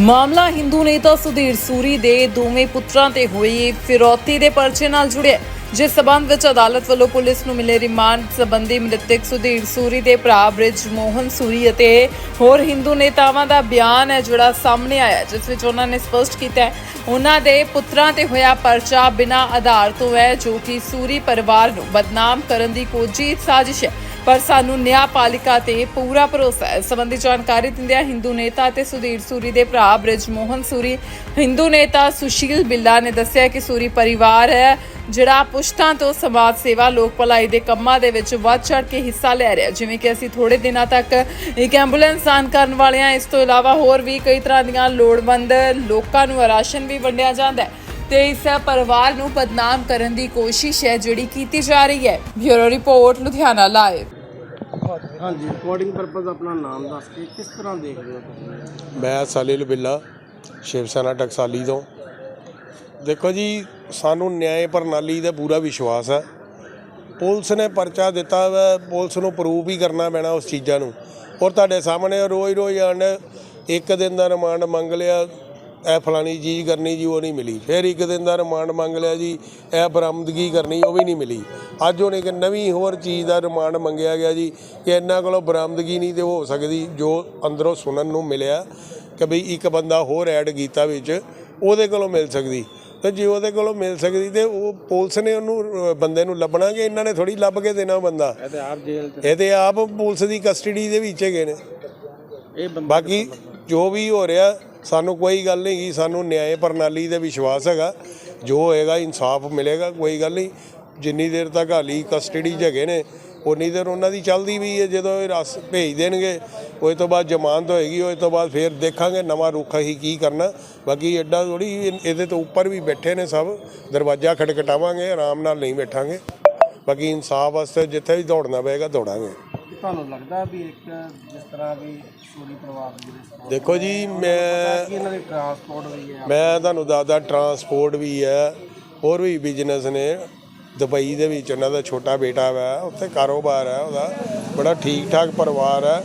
ਮਾਮਲਾ ਹਿੰਦੂ ਨੇਤਾ ਸੁਧੀਰ ਸੂਰੀ ਦੇ ਦੋਵੇਂ ਪੁੱਤਰਾਂ ਤੇ ਹੋਈ ਫਿਰੌਤੀ ਦੇ ਪਰਚੇ ਨਾਲ ਜੁੜਿਆ ਜਿਸ ਸਬੰਧ ਵਿੱਚ ਅਦਾਲਤ ਵੱਲੋਂ ਪੁਲਿਸ ਨੂੰ ਮਿਲੇ ਰਿਮਾਂਡ ਸੰਬੰਧੀ ਮ੍ਰਿਤਕ ਸੁਧੀਰ ਸੂਰੀ ਦੇ ਭਰਾ ਬ੍ਰਿਜ ਮੋਹਨ ਸੂਰੀ ਅਤੇ ਹੋਰ ਹਿੰਦੂ ਨੇਤਾਵਾਂ ਦਾ ਬਿਆਨ ਹੈ ਜਿਹੜਾ ਸਾਹਮਣੇ ਆਇਆ ਜਿਸ ਵਿੱਚ ਉਹਨਾਂ ਨੇ ਸਪਸ਼ਟ ਕੀਤਾ ਹੈ, ਉਹਨਾਂ ਦੇ ਪੁੱਤਰਾਂ ਤੇ ਹੋਇਆ ਪਰਚਾ ਬਿਨਾਂ ਆਧਾਰ ਤੋਂ ਹੈ, ਜੋ ਕਿ ਸੂਰੀ ਪਰਿਵਾਰ ਨੂੰ ਬਦਨਾਮ ਕਰਨ ਦੀ ਕੋਝੀ ਸਾਜ਼ਿਸ਼ ਹੈ। ਪਰ ਸਾਨੂੰ ਨਿਆਂਪਾਲਿਕਾ ਤੇ ਪੂਰਾ ਭਰੋਸਾ ਹੈ। ਇਸ ਸੰਬੰਧੀ ਜਾਣਕਾਰੀ ਦਿੰਦਿਆਂ ਹਿੰਦੂ ਨੇਤਾ ਅਤੇ ਸੁਧੀਰ ਸੂਰੀ ਦੇ ਭਰਾ ਬ੍ਰਿਜ ਮੋਹਨ ਸੂਰੀ, ਹਿੰਦੂ ਨੇਤਾ ਸੁਸ਼ੀਲ ਬਿੱਲਾ ਨੇ ਦੱਸਿਆ ਕਿ ਸੂਰੀ ਪਰਿਵਾਰ ਹੈ, ਜਿਹੜਾ ਪੁਸ਼ਤਾਂ ਤੋਂ ਸਮਾਜ ਸੇਵਾ, ਲੋਕ ਭਲਾਈ ਦੇ ਕੰਮਾਂ ਦੇ ਵਿੱਚ ਵੱਧ ਚੜ ਕੇ ਹਿੱਸਾ ਲੈ ਰਿਹਾ ਜਿਵੇਂ ਕਿ ਅਸੀਂ ਥੋੜੇ ਦਿਨਾਂ ਤੱਕ ਇੱਕ ਐਂਬੂਲੈਂਸ ਦਾਨ ਕਰਨ ਵਾਲੇ ਹਾਂ। ਇਸ ਤੋਂ ਇਲਾਵਾ ਹੋਰ ਵੀ ਕਈ ਤਰ੍ਹਾਂ ਦੀਆਂ ਲੋੜਵੰਦ ਲੋਕਾਂ ਨੂੰ ਰਾਸ਼ਨ ਵੀ ਵੰਡਿਆ ਜਾਂਦਾ ਹੈ। ਤੇ ਇਸ ਪਰਿਵਾਰ ਨੂੰ ਬਦਨਾਮ ਕਰਨ ਦੀ ਕੋਸ਼ਿਸ਼ ਹੈ, ਜਿਹੜੀ ਕੀਤੀ ਜਾ ਰਹੀ ਹੈ। Bureau report, Ludhiana live. ਹਾਂਜੀ ਰਿਕਾਰਡਿੰਗ ਪਰਪਸ ਆਪਣਾ ਨਾਮ ਦੱਸ ਕੇ ਕਿਸ ਤਰ੍ਹਾਂ ਦੇਖਦੇ ਹੋ ਤੁਸੀਂ? ਮੈਂ ਸਲੀਲ ਬਿੱਲਾ ਸ਼ਿਵ ਸੈਨਾ ਟਕਸਾਲੀ ਤੋਂ। ਦੇਖੋ ਜੀ, ਸਾਨੂੰ ਨਿਆਂ ਪ੍ਰਣਾਲੀ ਦਾ ਪੂਰਾ ਵਿਸ਼ਵਾਸ ਹੈ। ਪੁਲਿਸ ਨੇ ਪਰਚਾ ਦਿੱਤਾ ਵਾ, ਪੁਲਿਸ ਨੂੰ ਪ੍ਰੂਫ ਹੀ ਕਰਨਾ ਪੈਣਾ ਉਸ ਚੀਜ਼ਾਂ ਨੂੰ। ਔਰ ਤੁਹਾਡੇ ਸਾਹਮਣੇ ਰੋਜ਼ ਰੋਜ਼ ਆਣ, ਇੱਕ ਦਿਨ ਦਾ ਰਿਮਾਂਡ ਮੰਗ ਲਿਆ। ਇਹ ਫਲਾਣੀ ਚੀਜ਼ ਕਰਨੀ ਜੀ ਉਹ ਨਹੀਂ ਮਿਲੀ। ਫਿਰ ਇੱਕ ਦਿਨ ਦਾ ਰਿਮਾਂਡ ਮੰਗ ਲਿਆ ਜੀ ਇਹ ਬਰਾਮਦਗੀ ਕਰਨੀ ਉਹ ਵੀ ਨਹੀਂ ਮਿਲੀ। ਅੱਜ ਹੁਣ ਇੱਕ ਨਵੀਂ ਹੋਰ ਚੀਜ਼ ਦਾ ਰਿਮਾਂਡ ਮੰਗਿਆ ਗਿਆ ਜੀ ਕਿ ਇਹਨਾਂ ਕੋਲੋਂ ਬਰਾਮਦਗੀ ਨਹੀਂ ਤੇ ਹੋ ਸਕਦੀ ਜੋ ਅੰਦਰੋਂ ਸੁਣਨ ਨੂੰ ਮਿਲਿਆ ਕਿ ਬਈ ਇੱਕ ਬੰਦਾ ਹੋਰ ਐਡ ਕੀਤਾ ਵਿੱਚ ਉਹਦੇ ਕੋਲੋਂ ਮਿਲ ਸਕਦੀ। ਤੇ ਜੇ ਉਹਦੇ ਕੋਲੋਂ ਮਿਲ ਸਕਦੀ ਤੇ ਉਹ ਪੁਲਿਸ ਨੇ ਉਹਨੂੰ ਬੰਦੇ ਨੂੰ ਲੱਭਣਾ ਕਿ ਇਹਨਾਂ ਨੇ ਥੋੜੀ ਲੱਭ ਕੇ ਦੇਣਾ ਬੰਦਾ? ਇਹ ਤੇ ਆਪ ਜੇਲ੍ਹ ਇਹ ਤੇ ਆਪ ਪੁਲਿਸ ਦੀ ਕਸਟਡੀ ਦੇ ਵਿੱਚ ਹੈਗੇ ਨੇ। ਬਾਕੀ ਜੋ ਵੀ ਹੋ ਰਿਹਾ ਸਾਨੂੰ ਕੋਈ ਗੱਲ ਨਹੀਂ ਗੀ, ਸਾਨੂੰ ਨਿਆਂ ਪ੍ਰਣਾਲੀ ਤੇ ਵਿਸ਼ਵਾਸ ਹੈਗਾ। ਜੋ ਹੋਏਗਾ ਇਨਸਾਫ ਮਿਲੇਗਾ, ਕੋਈ ਗੱਲ ਨਹੀਂ। ਜਿੰਨੀ ਦੇਰ ਤੱਕ ਹਾਲੀ ਕਸਟਡੀ 'ਚ ਹੈਗੇ ਨੇ ਉਨੀ ਦੇਰ ਉਹਨਾਂ ਦੀ ਚੱਲਦੀ ਵੀ ਹੈ। ਜਦੋਂ ਇਹ ਰਸ ਭੇਜ ਦੇਣਗੇ ਉਸ ਤੋਂ ਬਾਅਦ ਜ਼ਮਾਨਤ ਹੋਏਗੀ ਉਸ ਤੋਂ ਬਾਅਦ ਫਿਰ ਦੇਖਾਂਗੇ ਨਵਾਂ ਰੁੱਖ ਅਸੀਂ ਕੀ ਕਰਨਾ। ਬਾਕੀ ਐਡਾ ਥੋੜੀ ਇਹਦੇ ਤੋਂ ਉੱਪਰ ਵੀ ਬੈਠੇ ਨੇ ਸਭ। ਦਰਵਾਜ਼ਾ ਖਟਖਟਾਵਾਂਗੇ ਆਰਾਮ ਨਾਲ ਨਹੀਂ ਬੈਠਾਂਗੇ। ਬਾਕੀ ਇਨਸਾਫ ਵਾਸਤੇ ਜਿੱਥੇ ਵੀ ਦੌੜਨਾ ਪਏਗਾ, ਦੌੜਾਂਗੇ। ਤੁਹਾਨੂੰ ਲੱਗਦਾ ਵੀ ਇੱਕ ਜਿਸ ਤਰ੍ਹਾਂ ਵੀ ਸੂਰੀ ਪਰਿਵਾਰ ਦੇ ਵਿੱਚ ਦੇਖੋ ਜੀ ਮੈਂ ਕਿ ਇਹਨਾਂ ਦੀ ਟਰਾਂਸਪੋਰਟ ਵੀ ਹੈ ਮੈਂ ਤੁਹਾਨੂੰ ਦੱਸਦਾ ਟਰਾਂਸਪੋਰਟ ਵੀ ਹੈ ਹੋਰ ਵੀ ਬਿਜ਼ਨਸ ਨੇ। ਦੁਬਈ ਦੇ ਵਿੱਚ ਉਹਨਾਂ ਦਾ ਛੋਟਾ ਬੇਟਾ ਵਾ ਉੱਥੇ ਕਾਰੋਬਾਰ ਹੈ ਉਹਦਾ ਬੜਾ ਠੀਕ ਠਾਕ ਪਰਿਵਾਰ ਹੈ।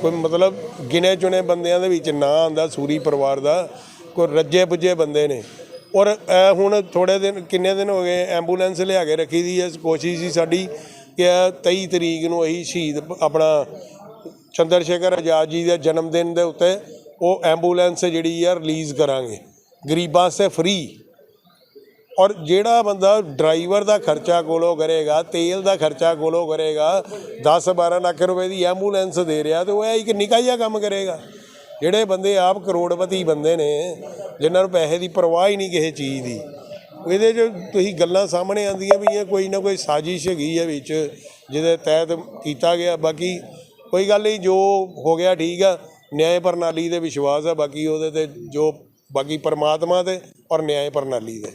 ਕੋਈ ਮਤਲਬ ਗਿਣੇ ਚੁਣੇ ਬੰਦਿਆਂ ਦੇ ਵਿੱਚ ਨਾਂ ਆਂਦਾ ਸੂਰੀ ਪਰਿਵਾਰ ਦਾ ਕੋਈ ਰੱਜੇ ਪੁੱਜੇ ਬੰਦੇ ਨੇ। ਔਰ ਹੁਣ ਥੋੜੇ ਦਿਨ ਕਿੰਨੇ ਦਿਨ ਹੋ ਗਏ ਐਂਬੂਲੈਂਸ ਲਿਆ ਕੇ ਰੱਖੀ ਦੀ ਹੈ ਕੋਸ਼ਿਸ਼ ਸੀ ਸਾਡੀ। ਕਿ 23 ਤਰੀਕ ਨੂੰ ਅਸੀਂ ਸ਼ਹੀਦ ਆਪਣਾ ਚੰਦਰ ਸ਼ੇਖਰ ਆਜ਼ਾਦ ਜੀ ਦੇ ਜਨਮ ਦਿਨ ਦੇ ਉੱਤੇ ਉਹ ਐਂਬੂਲੈਂਸ ਜਿਹੜੀ ਆ ਰਿਲੀਜ਼ ਕਰਾਂਗੇ। ਗਰੀਬਾਂ ਸੇ ਫ੍ਰੀ ਔਰ ਜਿਹੜਾ ਬੰਦਾ ਡਰਾਈਵਰ ਦਾ ਖਰਚਾ ਕੋਲੋਂ ਕਰੇਗਾ, ਤੇਲ ਦਾ ਖਰਚਾ ਕੋਲੋਂ ਕਰੇਗਾ 10 12 ਲੱਖ ਰੁਪਏ ਦੀ ਐਂਬੂਲੈਂਸ ਦੇ ਰਿਹਾ, ਤੇ ਉਹ ਇਹ ਇੱਕ ਨਿੱਕਾ ਜਿਹਾ ਕੰਮ ਕਰੇਗਾ। ਜਿਹੜੇ ਬੰਦੇ ਆਪ ਕਰੋੜਪਤੀ ਬੰਦੇ ਨੇ, ਜਿਨ੍ਹਾਂ ਨੂੰ ਪੈਸੇ ਦੀ ਪਰਵਾਹ ਹੀ ਨਹੀਂ ਕਿਸੇ ਚੀਜ਼ ਦੀ। ਇਹਦੇ 'ਚ ਤੁਸੀਂ ਗੱਲਾਂ ਸਾਹਮਣੇ ਆਉਂਦੀਆਂ ਵੀ ਇਹ ਕੋਈ ਨਾ ਕੋਈ ਸਾਜ਼ਿਸ਼ ਹੈਗੀ ਹੈ ਵਿੱਚ ਜਿਹਦੇ ਤਹਿਤ ਕੀਤਾ ਗਿਆ। ਬਾਕੀ ਕੋਈ ਗੱਲ ਨਹੀਂ ਜੋ ਹੋ ਗਿਆ ਠੀਕ ਆ। ਨਿਆਂ ਪ੍ਰਣਾਲੀ ਦੇ ਵਿਸ਼ਵਾਸ ਆ ਬਾਕੀ ਉਹਦੇ ਤੇ ਜੋ ਬਾਕੀ ਪਰਮਾਤਮਾ ਤੇ ਔਰ ਨਿਆਂ ਪ੍ਰਣਾਲੀ ਦੇ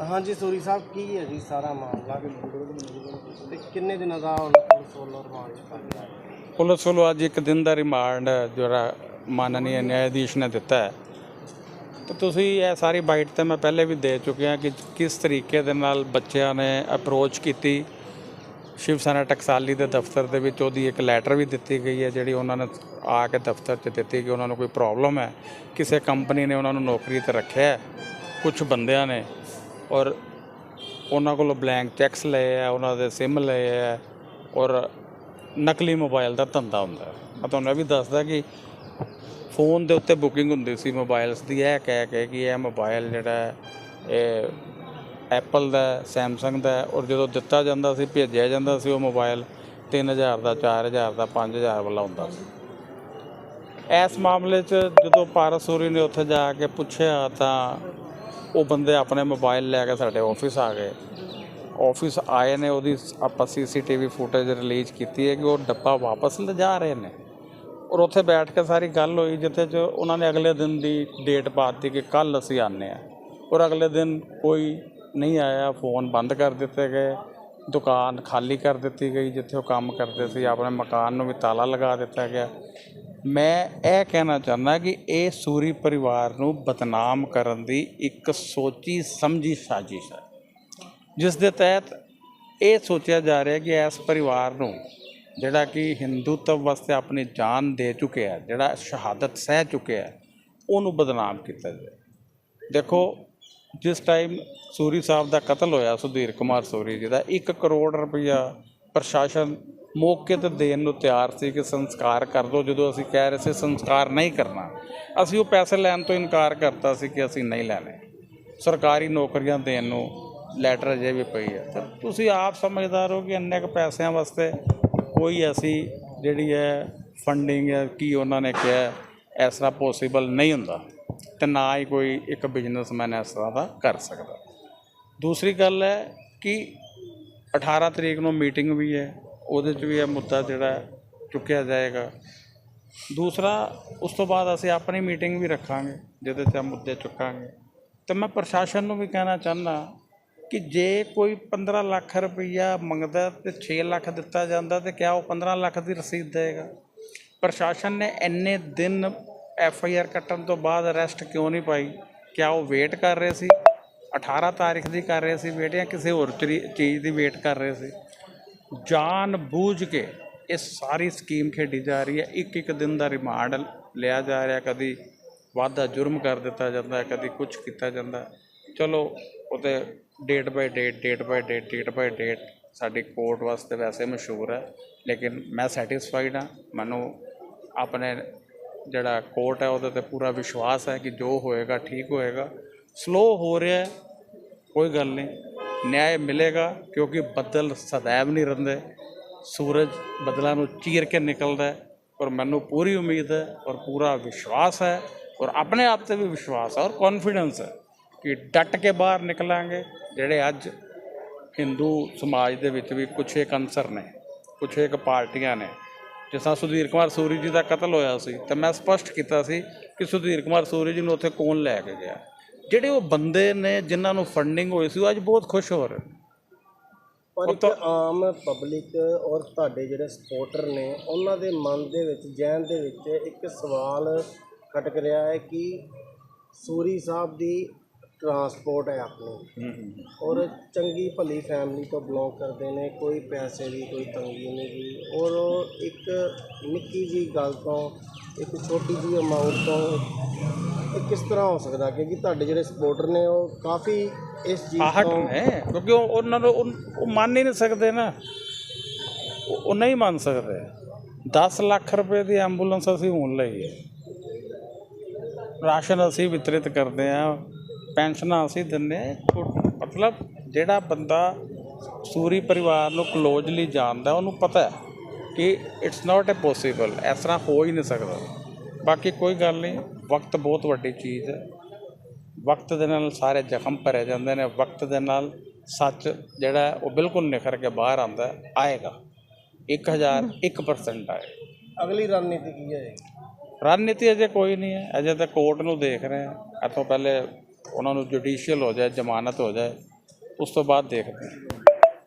ਹਾਂਜੀ ਸੂਰੀ ਸਾਹਿਬ ਕੀ ਹੈ ਜੀ ਸਾਰਾ ਮਾਮਲਾ? ਤੇ ਕਿੰਨੇ ਦਿਨਾਂ ਦਾ ਹੁਣ ਪੁਲਿਸ ਵੱਲੋਂ ਰਿਮਾਂਡ ਪੁਲਿਸ ਵੱਲੋਂ ਅੱਜ ਇੱਕ ਦਿਨ ਦਾ ਰਿਮਾਂਡ ਜਿਹੜਾ ਮਾਨਨੀय ਨਿਆਇਧੀਸ਼ ਨੇ ਦਿੱਤਾ ਹੈ। ਤੇ ਤੁਸੀਂ ਇਹ ਸਾਰੀ ਬਾਈਟ ਤਾਂ ਮੈਂ ਪਹਿਲੇ ਵੀ ਦੇ ਚੁੱਕਿਆ ਕਿ ਕਿਸ ਤਰੀਕੇ ਦੇ ਨਾਲ ਬੱਚਿਆਂ ਨੇ ਅਪਰੋਚ ਕੀਤੀ। ਸ਼ਿਵ ਸੈਨਾ ਟਕਸਾਲੀ ਦੇ ਦਫ਼ਤਰ ਦੇ ਵਿੱਚ ਉਹਦੀ ਇੱਕ ਲੈਟਰ ਵੀ ਦਿੱਤੀ ਗਈ ਹੈ, ਜਿਹੜੀ ਉਹਨਾਂ ਨੇ ਆ ਕੇ ਦਫ਼ਤਰ 'ਚ ਦਿੱਤੀ ਕਿ ਉਹਨਾਂ ਨੂੰ ਕੋਈ ਪ੍ਰੋਬਲਮ ਹੈ, ਕਿਸੇ ਕੰਪਨੀ ਨੇ ਉਹਨਾਂ ਨੂੰ ਨੌਕਰੀ ਤੇ ਰੱਖਿਆ ਹੈ ਕੁਝ ਬੰਦਿਆਂ ਨੇ। ਔਰ ਉਹਨਾਂ ਕੋਲੋਂ ਬਲੈਂਕ ਚੈਕਸ ਲਏ ਆ ਉਹਨਾਂ ਦੇ ਸਿਮ ਲਏ ਆ ਔਰ ਨਕਲੀ ਮੋਬਾਈਲ ਦਾ ਧੰਦਾ ਹੁੰਦਾ ਮੈਂ ਤੁਹਾਨੂੰ ਇਹ ਵੀ ਦੱਸਦਾ ਕਿ ਫੋਨ ਦੇ ਉੱਤੇ ਬੁਕਿੰਗ ਹੁੰਦੀ ਸੀ ਮੋਬਾਈਲਸ ਦੀ, ਇਹ ਕਹਿ ਕੇ ਕਿ ਇਹ ਮੋਬਾਈਲ ਜਿਹੜਾ ਇਹ ਐਪਲ ਦਾ, ਸੈਮਸੰਗ ਦਾ, ਔਰ ਜਦੋਂ ਦਿੱਤਾ ਜਾਂਦਾ ਸੀ, ਭੇਜਿਆ ਜਾਂਦਾ ਸੀ, ਉਹ ਮੋਬਾਈਲ 3000 ਦਾ 4000 ਦਾ 5000 ਵਾਲਾ ਹੁੰਦਾ ਸੀ। ਇਸ ਮਾਮਲੇ 'ਚ ਜਦੋਂ ਪਾਰਸ ਸੂਰੀ ਨੇ ਉੱਥੇ ਜਾ ਕੇ ਪੁੱਛਿਆ ਤਾਂ ਉਹ ਬੰਦੇ ਆਪਣੇ ਮੋਬਾਈਲ ਲੈ ਕੇ ਸਾਡੇ ਆਫਿਸ ਆ ਗਏ। ਆਫਿਸ ਆਏ ਨੇ, ਉਹਦੀ ਆਪਾਂ ਸੀਸੀਟੀਵੀ ਫੁਟੇਜ ਰਿਲੀਜ਼ ਕੀਤੀ ਹੈ ਕਿ ਉਹ ਡੱਬਾ ਵਾਪਸ ਲਿਜਾ ਰਹੇ ਨੇ। ਔਰ ਉੱਥੇ ਬੈਠ ਕੇ ਸਾਰੀ ਗੱਲ ਹੋਈ, ਜਿੱਥੇ ਚ ਉਹਨਾਂ ਨੇ ਅਗਲੇ ਦਿਨ ਦੀ ਡੇਟ ਪਾ ਦਿੱਤੀ ਕਿ ਕੱਲ ਅਸੀਂ ਆਨੇ ਆ ਔਰ ਅਗਲੇ ਦਿਨ ਕੋਈ ਨਹੀਂ ਆਇਆ ਫੋਨ ਬੰਦ ਕਰ ਦਿੱਤੇ ਗਏ, ਦੁਕਾਨ ਖਾਲੀ ਕਰ ਦਿੱਤੀ ਗਈ, ਜਿੱਥੇ ਉਹ ਕੰਮ ਕਰਦੇ ਸੀ, ਆਪਣੇ ਮਕਾਨ ਨੂੰ ਵੀ ਤਾਲਾ ਲਗਾ ਦਿੱਤਾ ਗਿਆ। ਮੈਂ ਇਹ ਕਹਿਣਾ ਚਾਹੁੰਦਾ ਕਿ ਇਹ ਸੂਰੀ ਪਰਿਵਾਰ ਨੂੰ ਬਦਨਾਮ ਕਰਨ ਦੀ ਇੱਕ ਸੋਚੀ ਸਮਝੀ ਸਾਜ਼ਿਸ਼ ਹੈ। ਜਿਸ ਦੇ ਤਹਿਤ ਇਹ ਸੋਚਿਆ ਜਾ ਰਿਹਾ ਕਿ ਇਸ ਪਰਿਵਾਰ ਨੂੰ ਜਿਹੜਾ ਕਿ ਹਿੰਦੂਤਵ ਵਾਸਤੇ ਆਪਣੀ ਜਾਨ ਦੇ ਚੁੱਕਿਆ ਜਿਹੜਾ ਸ਼ਹਾਦਤ ਸਹਿ ਚੁੱਕਿਆ ਉਹਨੂੰ ਬਦਨਾਮ ਕੀਤਾ ਜਾਏ ਦੇਖੋ, ਜਿਸ ਟਾਈਮ ਸੂਰੀ ਸਾਹਿਬ ਦਾ ਕਤਲ ਹੋਇਆ, ਸੁਧੀਰ ਕੁਮਾਰ ਸੂਰੀ ਜੀ ਦਾ 1 ਕਰੋੜ ਰੁਪਇਆ ਪ੍ਰਸ਼ਾਸਨ ਮੌਕੇ ਤੇ ਦੇਣ ਨੂੰ ਤਿਆਰ ਸੀ ਕਿ ਸੰਸਕਾਰ ਕਰ ਦਿਓ ਜਦੋਂ ਅਸੀਂ ਕਹਿ ਰਹੇ ਸੀ ਸੰਸਕਾਰ ਨਹੀਂ ਕਰਨਾ, ਅਸੀਂ ਉਹ ਪੈਸੇ ਲੈਣ ਤੋਂ ਇਨਕਾਰ ਕਰਤਾ ਸੀ ਕਿ ਅਸੀਂ ਨਹੀਂ ਲੈਣੇ। ਸਰਕਾਰੀ ਨੌਕਰੀਆਂ ਦੇਣ ਨੂੰ ਲੈਟਰ ਅਜੇ ਵੀ ਪਈ ਹੈ ਤਾਂ ਤੁਸੀਂ ਆਪ ਸਮਝਦਾਰ ਹੋ ਕਿ ਇੰਨੇ ਕੁ ਪੈਸਿਆਂ ਵਾਸਤੇ ਕੋਈ ਐਸੀ ਜਿਹੜੀ ਹੈ ਫੰਡਿੰਗ ਹੈ ਕੀ ਉਹਨਾਂ ਨੇ ਕਿਹਾ, ਇਸ ਤਰ੍ਹਾਂ ਪੋਸੀਬਲ ਨਹੀਂ ਹੁੰਦਾ ਤੇ ਨਾ ਹੀ ਕੋਈ ਇੱਕ ਬਿਜ਼ਨਸਮੈਨ ਇਸ ਤਰ੍ਹਾਂ ਦਾ ਕਰ ਸਕਦਾ। ਦੂਸਰੀ ਗੱਲ ਹੈ ਕਿ 18 ਤਰੀਕ ਨੂੰ ਮੀਟਿੰਗ ਵੀ ਹੈ, ਉਹਦੇ 'ਚ ਵੀ ਇਹ ਮੁੱਦਾ ਜਿਹੜਾ ਚੁੱਕਿਆ ਜਾਏਗਾ। ਦੂਸਰਾ, ਉਸ ਤੋਂ ਬਾਅਦ ਅਸੀਂ ਆਪਣੀ ਮੀਟਿੰਗ ਵੀ ਰੱਖਾਂਗੇ, ਜਿਹਦੇ 'ਚ ਇਹ ਮੁੱਦੇ ਚੁੱਕਾਂਗੇ। ਤੇ ਮੈਂ ਪ੍ਰਸ਼ਾਸਨ ਨੂੰ ਵੀ ਕਹਿਣਾ ਚਾਹੁੰਦਾ ਕਿ ਜੇ ਕੋਈ 15 ਲੱਖ ਰੁਪਈਆ ਮੰਗਦਾ ਤੇ 6 ਲੱਖ ਦਿੱਤਾ ਜਾਂਦਾ ਤੇ ਕਿਆ ਉਹ 15 ਲੱਖ ਦੀ ਰਸੀਦ ਦੇਗਾ? ਪ੍ਰਸ਼ਾਸਨ ਨੇ ਇੰਨੇ ਦਿਨ ਐਫ ਆਈ ਆਰ ਕੱਟਣ ਤੋਂ ਬਾਅਦ ਅਰੈਸਟ ਕਿਉਂ ਨਹੀਂ ਪਾਈ? ਕਿਆ ਉਹ ਵੇਟ ਕਰ ਰਹੇ ਸੀ? 18 ਤਾਰੀਖ ਦੀ ਕਰ ਰਹੇ ਸੀ ਵੇਟ ਜਾਂ ਕਿਸੇ ਹੋਰ ਚਰੀ- ਚੀਜ਼ ਦੀ ਵੇਟ ਕਰ ਰਹੇ ਸੀ? ਜਾਣ ਬੂਝ ਕੇ ਇਹ ਸਾਰੀ ਸਕੀਮ ਖੇਡੀ ਜਾ ਰਹੀ ਹੈ। ਇੱਕ ਇੱਕ ਦਿਨ ਦਾ ਰਿਮਾਂਡ ਲਿਆ ਜਾ ਰਿਹਾ। ਕਦੀ ਵਾਧਾ ਜੁਰਮ ਕਰ ਦਿੱਤਾ ਜਾਂਦਾ ਕਦੀ ਕੁਝ ਕੀਤਾ ਜਾਂਦਾ ਚਲੋ ਉਹਤੇ date by date date by date date by date ਸਾਡੀ ਕੋਰਟ ਵਾਸਤੇ ਵੈਸੇ ਮਸ਼ਹੂਰ ਹੈ। ਲੇਕਿਨ ਮੈਂ ਸੈਟੀਸਫਾਈਡ ਹਾਂ। ਮੈਨੂੰ ਆਪਣੇ ਜਿਹੜਾ ਕੋਰਟ ਹੈ, ਉਹਦੇ ਤੇ ਪੂਰਾ ਵਿਸ਼ਵਾਸ ਹੈ ਕਿ ਜੋ ਹੋਏਗਾ, ਠੀਕ ਹੋਏਗਾ। ਸਲੋ ਹੋ ਰਿਹਾ ਕੋਈ ਗੱਲ ਨਹੀਂ। ਨਿਆਂ ਮਿਲੇਗਾ, ਕਿਉਂਕਿ ਬੱਦਲ ਸदैव ਨਹੀਂ ਰਹਿੰਦੇ। ਸੂਰਜ ਬੱਦਲਾਂ ਨੂੰ ਚੀਰ ਕੇ ਨਿਕਲਦਾ ਹੈ। ਔਰ ਮੈਨੂੰ ਪੂਰੀ ਉਮੀਦ ਹੈ ਔਰ ਪੂਰਾ ਵਿਸ਼ਵਾਸ ਹੈ। ਔਰ ਆਪਣੇ ਆਪ ਤੇ ਵੀ ਵਿਸ਼ਵਾਸ ਹੈ ਔਰ ਕੌਨਫੀਡੈਂਸ ਹੈ। ਕਿ ਡਟ ਕੇ ਬਾਹਰ ਨਿਕਲਾਂਗੇ ਜਿਹੜੇ ਅੱਜ ਹਿੰਦੂ ਸਮਾਜ ਦੇ ਵਿੱਚ ਵੀ ਕੁਛ ਇੱਕ ਅੰਸਰ ਨੇ ਕੁਛ ਇੱਕ ਪਾਰਟੀਆਂ ਨੇ। ਜਿਸ ਤਰ੍ਹਾਂ ਸੁਧੀਰ ਕੁਮਾਰ ਸੂਰੀ ਜੀ ਦਾ ਕਤਲ ਹੋਇਆ ਸੀ ਤਾਂ ਮੈਂ ਸਪਸ਼ਟ ਕੀਤਾ ਸੀ ਕਿ ਸੁਧੀਰ ਕੁਮਾਰ ਸੂਰੀ ਜੀ ਨੂੰ ਉੱਥੇ ਕੌਣ ਲੈ ਕੇ ਗਿਆ। ਜਿਹੜੇ ਉਹ ਬੰਦੇ ਨੇ ਜਿਨ੍ਹਾਂ ਨੂੰ ਫੰਡਿੰਗ ਹੋਈ ਸੀ ਉਹ ਅੱਜ ਬਹੁਤ ਖੁਸ਼ ਹੋ ਰਹੇ ਪਰ ਇੱਕ ਆਮ ਪਬਲਿਕ ਔਰ ਤੁਹਾਡੇ ਜਿਹੜੇ ਸਪੋਰਟਰ ਨੇ ਉਹਨਾਂ ਦੇ ਮਨ ਦੇ ਵਿੱਚ ਜਹਿਨ ਦੇ ਵਿੱਚ ਇੱਕ ਸਵਾਲ ਖਟਕ ਰਿਹਾ ਹੈ ਕਿ ਸੂਰੀ ਸਾਹਿਬ ਦੀ ਟਰਾਂਸਪੋਰਟ ਹੈ ਆਪਣੀ। ਔਰ ਚੰਗੀ ਭਲੀ ਫੈਮਿਲੀ ਤੋਂ ਬਿਲੋਂਗ ਕਰਦੇ ਨੇ ਕੋਈ ਪੈਸੇ ਦੀ ਕੋਈ ਤੰਗੀ ਨਹੀਂ ਗੀ। ਔਰ ਉਹ ਇੱਕ ਨਿੱਕੀ ਜੀ ਗੱਲ ਤੋਂ ਇੱਕ ਛੋਟੀ ਜੀ ਅਮਾਉਂਟ ਤੋਂ ਇਹ ਕਿਸ ਤਰ੍ਹਾਂ ਹੋ ਸਕਦਾ ਕਿਉਂਕਿ ਤੁਹਾਡੇ ਜਿਹੜੇ ਸਪੋਰਟਰ ਨੇ ਉਹ ਕਾਫੀ ਇਸ ਚੀਜ਼ ਆਹਟ ਤੋਂ ਨੇ ਕਿਉਂਕਿ ਉਹ ਉਹਨਾਂ ਨੂੰ ਉਹ ਉਹ ਮੰਨ ਹੀ ਨਹੀਂ ਸਕਦੇ ਨਾ। ਉਹ ਉਹ ਨਹੀਂ ਮੰਨ ਸਕਦੇ। 10 ਲੱਖ ਰੁਪਏ ਦੀ ਐਂਬੂਲੈਂਸ ਅਸੀਂ ਹੁਣ ਲਈ ਹੈ। ਰਾਸ਼ਨ ਅਸੀਂ ਵਿਤਰਿਤ ਕਰਦੇ ਆ ਪੈਨਸ਼ਨਾਂ ਅਸੀਂ ਛੋ- ਮਤਲਬ ਜਿਹੜਾ ਬੰਦਾ ਸੂਰੀ ਪਰਿਵਾਰ ਨੂੰ ਕਲੋਜ਼ਲੀ ਜਾਣਦਾ ਉਹਨੂੰ ਪਤਾ ਹੈ ਕਿ ਇਟਸ ਨਾਟ ਅ ਪੋਸੀਬਲ ਇਸ ਤਰ੍ਹਾਂ ਹੋ ਹੀ ਨਹੀਂ ਸਕਦਾ। ਬਾਕੀ ਕੋਈ ਗੱਲ ਨਹੀਂ ਵਕਤ ਬਹੁਤ ਵੱਡੀ ਚੀਜ਼ ਹੈ। ਵਕਤ ਦੇ ਨਾਲ ਸਾਰੇ ਜ਼ਖਮ ਭਰੇ ਜਾਂਦੇ ਨੇ ਵਕਤ ਦੇ ਨਾਲ ਸੱਚ ਜਿਹੜਾ ਉਹ ਬਿਲਕੁਲ ਨਿਖਰ ਕੇ ਬਾਹਰ ਆਉਂਦਾ ਆਏਗਾ। 1001% ਆਏਗਾ ਅਗਲੀ ਰਣਨੀਤੀ ਕੀ ਹੈ ਰਣਨੀਤੀ ਅਜੇ ਕੋਈ ਨਹੀਂ ਹੈ ਅਜੇ ਤਾਂ ਕੋਰਟ ਨੂੰ ਦੇਖ ਰਹੇ ਹਾਂ। ਇੱਥੋਂ ਪਹਿਲੇ ਉਹਨਾਂ ਨੂੰ ਜੁਡੀਸ਼ੀਅਲ ਹੋ ਜਾਏ ਜ਼ਮਾਨਤ ਹੋ ਜਾਏ ਉਸ ਤੋਂ ਬਾਅਦ ਦੇਖਦੇ ਹਾਂ।